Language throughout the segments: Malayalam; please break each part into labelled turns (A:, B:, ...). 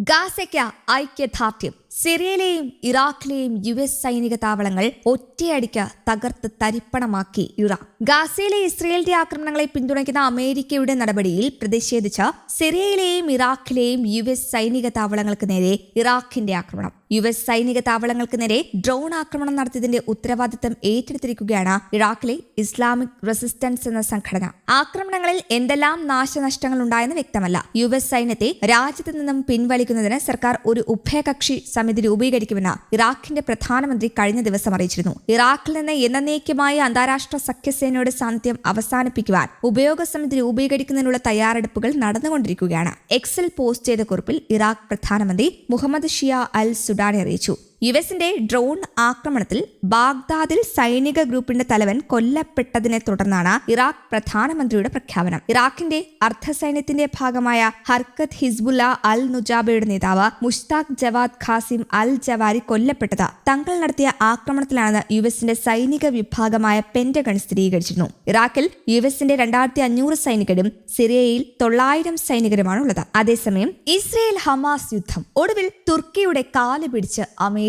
A: गा से क्या? आई के था। സിറിയയിലെയും ഇറാഖിലെയും യു എസ് സൈനിക താവളങ്ങൾ ഒറ്റയടിക്ക് തകർത്ത് തരിപ്പണമാക്കി ഇറാഖ് ഗാസയിലെ ഇസ്രയേലിന്റെ ആക്രമണങ്ങളെ പിന്തുണയ്ക്കുന്ന അമേരിക്കയുടെ നടപടിയിൽ പ്രതിഷേധിച്ച സിറിയയിലെയും ഇറാഖിലെയും യു എസ് സൈനിക താവളങ്ങൾക്ക് നേരെ ഇറാഖിന്റെ ആക്രമണം. യു എസ് സൈനിക താവളങ്ങൾക്ക് നേരെ ഡ്രോൺ ആക്രമണം നടത്തിയതിന്റെ ഉത്തരവാദിത്തം ഏറ്റെടുത്തിരിക്കുകയാണ് ഇറാഖിലെ ഇസ്ലാമിക് റെസിസ്റ്റൻസ് എന്ന സംഘടന. ആക്രമണങ്ങളിൽ എന്തെല്ലാം നാശനഷ്ടങ്ങൾ ഉണ്ടായെന്ന് വ്യക്തമല്ല. യു എസ് സൈന്യത്തെ രാജ്യത്ത് നിന്നും പിൻവലിക്കുന്നതിന് സർക്കാർ ഒരു ഉഭയകക്ഷി സമിതി രൂപീകരിക്കുമെന്ന് ഇറാഖിന്റെ പ്രധാനമന്ത്രി കഴിഞ്ഞ ദിവസം അറിയിച്ചിരുന്നു. ഇറാഖിൽ നിന്ന് എന്നേക്കുമായി അന്താരാഷ്ട്ര സഖ്യസേനയുടെ സാന്നിധ്യം അവസാനിപ്പിക്കുവാൻ ഉപയോഗ സമിതി രൂപീകരിക്കുന്നതിനുള്ള തയ്യാറെടുപ്പുകൾ നടന്നുകൊണ്ടിരിക്കുകയാണ്. എക്സിൽ പോസ്റ്റ് ചെയ്ത കുറിപ്പിൽ ഇറാഖ് പ്രധാനമന്ത്രി മുഹമ്മദ് ഷിയ അൽ സുഡാനെ അറിയിച്ചു. യു എസിന്റെ ഡ്രോൺ ആക്രമണത്തിൽ ബാഗ്ദാദിൽ സൈനിക ഗ്രൂപ്പിന്റെ തലവൻ കൊല്ലപ്പെട്ടതിനെ തുടർന്നാണ് ഇറാഖ് പ്രധാനമന്ത്രിയുടെ പ്രഖ്യാപനം. ഇറാഖിന്റെ അർദ്ധസൈന്യത്തിന്റെ ഭാഗമായ ഹർക്കത്ത് ഹിസ്ബുല്ല അൽ നുജാബയുടെ നേതാവ് Mushtaq Jawad Qasim al Jawari കൊല്ലപ്പെട്ടത് തങ്ങൾ നടത്തിയ ആക്രമണത്തിലാണെന്ന് യു എസിന്റെ സൈനിക വിഭാഗമായ പെന്റഗൺ സ്ഥിരീകരിച്ചിരുന്നു. ഇറാഖിൽ യു എസിന്റെ രണ്ടായിരത്തി അഞ്ഞൂറ് സൈനികരും സിറിയയിൽ തൊള്ളായിരം സൈനികരുമാണുള്ളത്. അതേസമയം ഇസ്രയേൽ ഹമാസ് യുദ്ധം. ഒടുവിൽ തുർക്കിയുടെ കാൽ പിടിച്ച് അമേരിക്ക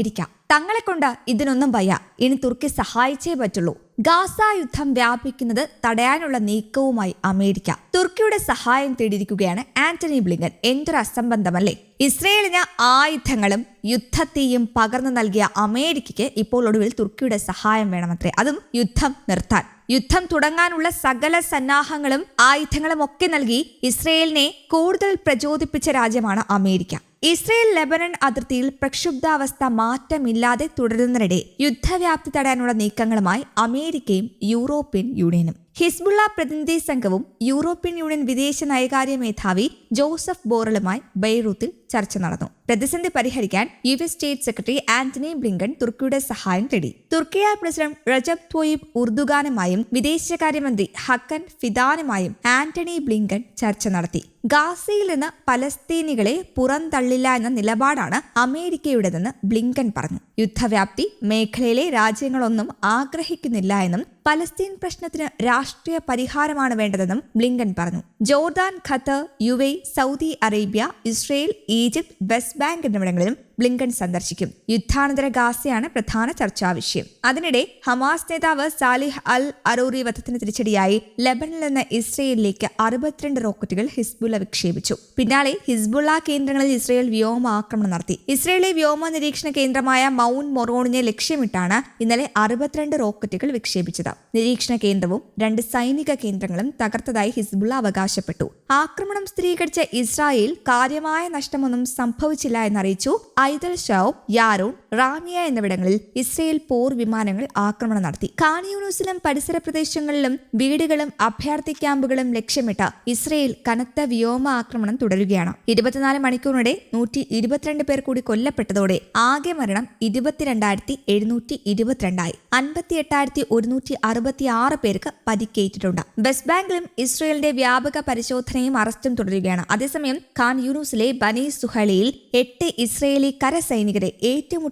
A: തങ്ങളെ കൊണ്ട് ഇതിനൊന്നും വയ്യ. ഇനി തുർക്കി സഹായിച്ചേ പറ്റുള്ളൂ. ഗാസ യുദ്ധം വ്യാപിക്കുന്നത് തടയാനുള്ള നീക്കവുമായി അമേരിക്ക തുർക്കിയുടെ സഹായം തേടിയിരിക്കുകയാണ് ആന്റണി ബ്ലിങ്കൻ. എന്തൊരു അസംബന്ധമല്ലേ? ഇസ്രയേലിന് ആയുധങ്ങളും യുദ്ധത്തെയും പകർന്നു നൽകിയ അമേരിക്കയ്ക്ക് ഇപ്പോൾ ഒടുവിൽ തുർക്കിയുടെ സഹായം വേണമത്രേ. അതും യുദ്ധം നിർത്താൻ. യുദ്ധം തുടങ്ങാനുള്ള സകല സന്നാഹങ്ങളും ആയുധങ്ങളും ഒക്കെ നൽകി ഇസ്രയേലിനെ കൂടുതൽ പ്രചോദിപ്പിച്ച രാജ്യമാണ് അമേരിക്ക. ഇസ്രയേൽ ലെബനൻ അതിർത്തിയിൽ പ്രക്ഷുബ്ധാവസ്ഥ മാറ്റമില്ലാതെ തുടരുന്നതിനിടെ യുദ്ധവ്യാപ്തി തടയാനുള്ള നീക്കങ്ങളുമായി അമേരിക്കയും യൂറോപ്യൻ യൂണിയനും. ഹിസ്ബുള്ള പ്രതിനിധി സംഘവും യൂറോപ്യൻ യൂണിയൻ വിദേശ നയകാര്യ മേധാവി ജോസഫ് ബോറലുമായി ബെയ്റൂത്തിൽ ചർച്ച നടന്നു. പ്രതിസന്ധി പരിഹരിക്കാൻ U S state secretary Antony Blinken തുർക്കിയുടെ സഹായം തേടി. തുർക്കിയ പ്രസിഡന്റ് റജബ് തോയിബ് ഉർദുഗാനുമായും വിദേശകാര്യമന്ത്രി ഹക്കൻ ഫിദാനുമായും ആന്റണി ബ്ലിങ്കൺ ചർച്ച നടത്തി. ഗാസയിൽ നിന്ന് പലസ്തീനികളെ പുറന്തള്ളില്ല എന്ന നിലപാടാണ് അമേരിക്കയുടേതെന്ന് ബ്ലിങ്കൻ പറഞ്ഞു. യുദ്ധവ്യാപ്തി മേഖലയിലെ രാജ്യങ്ങളൊന്നും ആഗ്രഹിക്കുന്നില്ല എന്നും പലസ്തീൻ പ്രശ്നത്തിന് രാഷ്ട്രീയ പരിഹാരമാണ് വേണ്ടതെന്നും ബ്ലിങ്കൻ പറഞ്ഞു. Jordan Qatar U A Saudi Arabia Israel Egypt West Bank എന്നിവിടങ്ങളിലും ബ്ലിങ്കൻ സന്ദർശിക്കും. യുദ്ധാനന്തര ഗാസയാണ് പ്രധാന ചർച്ചാ വിഷയം. അതിനിടെ ഹമാസ് നേതാവ് സാലിഹ് അൽ അറൂറി വധത്തിന് തിരിച്ചടിയായി ലബനിൽ നിന്ന് ഇസ്രയേലിലേക്ക് അറുപത്തിരണ്ട് റോക്കറ്റുകൾ ഹിസ്ബുള്ള വിക്ഷേപിച്ചു. പിന്നാലെ ഹിസ്ബുള്ള കേന്ദ്രങ്ങളിൽ ഇസ്രയേൽ വ്യോമ ആക്രമണം നടത്തി. ഇസ്രയേലിലെ വ്യോമ നിരീക്ഷണ കേന്ദ്രമായ മൗണ്ട് മൊറോണിനെ ലക്ഷ്യമിട്ടാണ് ഇന്നലെ അറുപത്തിരണ്ട് റോക്കറ്റുകൾ വിക്ഷേപിച്ചത്. നിരീക്ഷണ കേന്ദ്രവും രണ്ട് സൈനിക കേന്ദ്രങ്ങളും തകർത്തതായി ഹിസ്ബുള്ള അവകാശപ്പെട്ടു. ആക്രമണം സ്ഥിരീകരിച്ച ഇസ്രായേൽ കാര്യമായ നഷ്ടമൊന്നും സംഭവിച്ചില്ല എന്നറിയിച്ചു ഐദൽ ഷാവ് യാരോൺ റാമിയ എന്നിവിടങ്ങളിൽ ഇസ്രയേൽ പോർ വിമാനങ്ങൾ ആക്രമണം നടത്തി. കാണിയൂണൂസിലും പരിസര പ്രദേശങ്ങളിലും വീടുകളും അഭയാർത്ഥി ക്യാമ്പുകളും ലക്ഷ്യമിട്ട് ഇസ്രയേൽ കനത്ത വ്യോമ ആക്രമണം തുടരുകയാണ്. ഇരുപത്തിനാല് മണിക്കൂറിനിടെ നൂറ്റി ഇരുപത്തിരണ്ട് പേർ കൂടി കൊല്ലപ്പെട്ടതോടെ ആകെ മരണം ഇരുപത്തിരണ്ടായിരത്തി എഴുന്നൂറ്റി ഇരുപത്തിരണ്ടായി. അൻപത്തി എട്ടായിരത്തി ഒരുന്നൂറ്റി അറുപത്തി ആറ് പേർക്ക് പരിക്കേറ്റിട്ടുണ്ട്. വെസ്റ്റ് ബാങ്കിലും ഇസ്രയേലിന്റെ വ്യാപക പരിശോധനയും അറസ്റ്റും തുടരുകയാണ്. അതേസമയം ഖാൻ യൂണൂസിലെ ബനി സുഹലിയിൽ എട്ട് ഇസ്രയേലി കരസൈനികരെ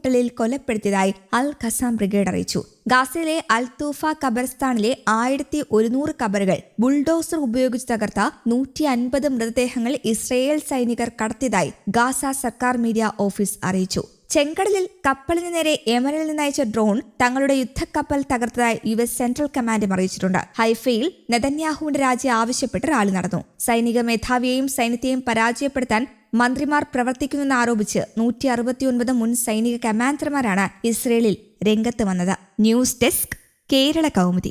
A: ഏറ്റുമുട്ടലിൽ കൊലപ്പെടുത്തിയതായി അൽ ഖസാം ബ്രിഗേഡ് അറിയിച്ചു. ഗാസയിലെ അൽ തൂഫ ഖബർസ്ഥാനിലെ ആയിരത്തി ഒരുന്നൂറ് കബറുകൾ ബുൾഡോസർ ഉപയോഗിച്ച് തകർത്ത നൂറ്റി അൻപത് മൃതദേഹങ്ങൾ ഇസ്രയേൽ സൈനികർ കടത്തിയതായി ഗാസ സർക്കാർ മീഡിയ ഓഫീസ് അറിയിച്ചു. ചെങ്കടലിൽ കപ്പലിന് നേരെ യമനിൽ നിന്നയച്ച ഡ്രോൺ തങ്ങളുടെ യുദ്ധക്കപ്പൽ തകർത്തതായി യു എസ് സെൻട്രൽ കമാൻഡും അറിയിച്ചിട്ടുണ്ട്. ഹൈഫയിൽ നെതന്യാഹുവിന്റെ രാജി ആവശ്യപ്പെട്ട് റാലി നടന്നു. സൈനിക മേധാവിയെയും സൈന്യത്തെയും പരാജയപ്പെടുത്താൻ മന്ത്രിമാർ പ്രവർത്തിക്കുന്നെന്ന് ആരോപിച്ച് നൂറ്റി അറുപത്തിയൊൻപത് മുൻ സൈനിക കമാൻഡർമാരാണ് ഇസ്രയേലിൽ രംഗത്ത് വന്നത്. News desk Kerala Kaumudi.